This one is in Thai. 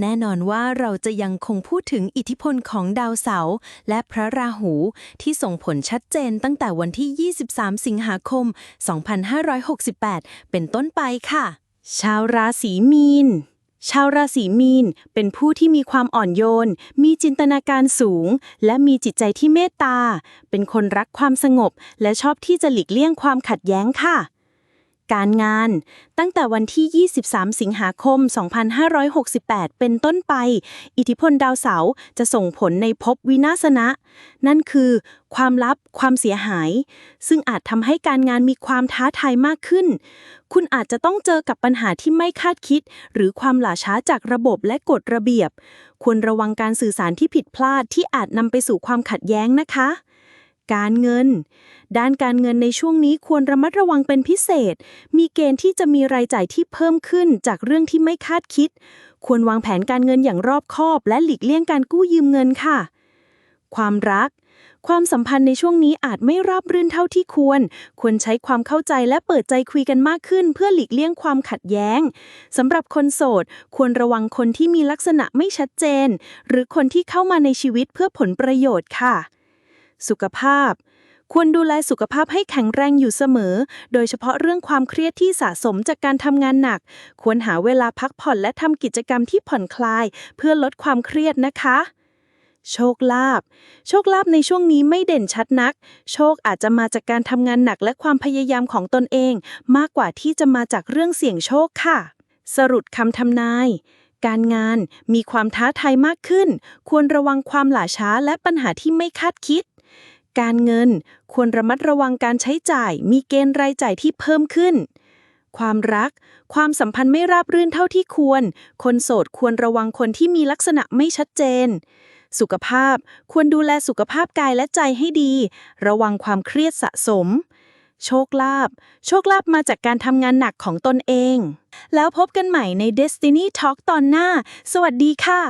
แน่นอนว่าเราจะยังคงพูดถึงอิทธิพลของดาวเสาร์และพระราหูที่ส่งผลชัดเจนตั้งแต่วันที่ 23 สิงหาคม 2568 เป็นต้นไปค่ะ ชาวราศีมีน ชาวราศีมีน เป็นผู้ที่มีความอ่อนโยน มีจินตนาการสูง และมีจิตใจที่เมตตา เป็นคนรักความสงบ และชอบที่จะหลีกเลี่ยงความขัดแย้งค่ะ การงาน ตั้งแต่วันที่ 23 สิงหาคม 2568 เป็นต้นไป อิทธิพลดาวเสาร์จะส่งผลในภพวินาศนะ นั่นคือ ความลับ ความเสียหาย ซึ่งอาจทำให้การงานมีความท้าทายมากขึ้น คุณอาจจะต้องเจอกับปัญหาที่ไม่คาดคิด หรือความหล่าช้าจากระบบและกฎระเบียบ ควรระวังการสื่อสารที่ผิดพลาดที่อาจนำไปสู่ความขัดแย้งนะคะ การเงิน ด้านการเงินในช่วงนี้ควรระมัดระวังเป็นพิเศษ มีเกณฑ์ที่จะมีรายจ่ายที่เพิ่มขึ้นจากเรื่องที่ไม่คาดคิด ควรวางแผนการเงินอย่างรอบคอบ และหลีกเลี่ยงการกู้ยืมเงินค่ะ ความรัก ความสัมพันธ์ในช่วงนี้อาจไม่ราบรื่นเท่าที่ควร ควรใช้ความเข้าใจและเปิดใจคุยกันมากขึ้น เพื่อหลีกเลี่ยงความขัดแย้งสำหรับคนโสด ควรระวังคนที่มีลักษณะไม่ชัดเจน หรือคนที่เข้ามาในชีวิตเพื่อผลประโยชน์ค่ะ สุขภาพ ควรดูแลสุขภาพให้แข็งแรงอยู่เสมอ โดยเฉพาะเรื่องความเครียดที่สะสมจากการทำงานหนัก ควรหาเวลาพักผ่อนและทำกิจกรรมที่ผ่อนคลาย เพื่อลดความเครียดนะคะโชคลาภ โชคลาภในช่วงนี้ไม่เด่นชัดนัก โชคอาจจะมาจากการทำงานหนักและความพยายามของตนเอง มากกว่าที่จะมาจากเรื่องเสี่ยงโชคค่ะ สรุปคำทำนาย การงานมีความท้าทายมากขึ้น ควรระวังความหล่าช้าและปัญหาที่ไม่คาดคิด การเงิน ควรระมัดระวังการใช้จ่าย มีเกณฑ์รายจ่ายที่เพิ่มขึ้น ความรัก ความสัมพันธ์ไม่ราบรื่นเท่าที่ควร คนโสดควรระวังคนที่มีลักษณะไม่ชัดเจน สุขภาพ ควรดูแลสุขภาพกายและใจให้ดี ระวังความเครียดสะสม โชคลาภ โชคลาภมาจากการทำงานหนักของตนเอง แล้วพบกันใหม่ใน Destiny Talk ตอนหน้า สวัสดีค่ะ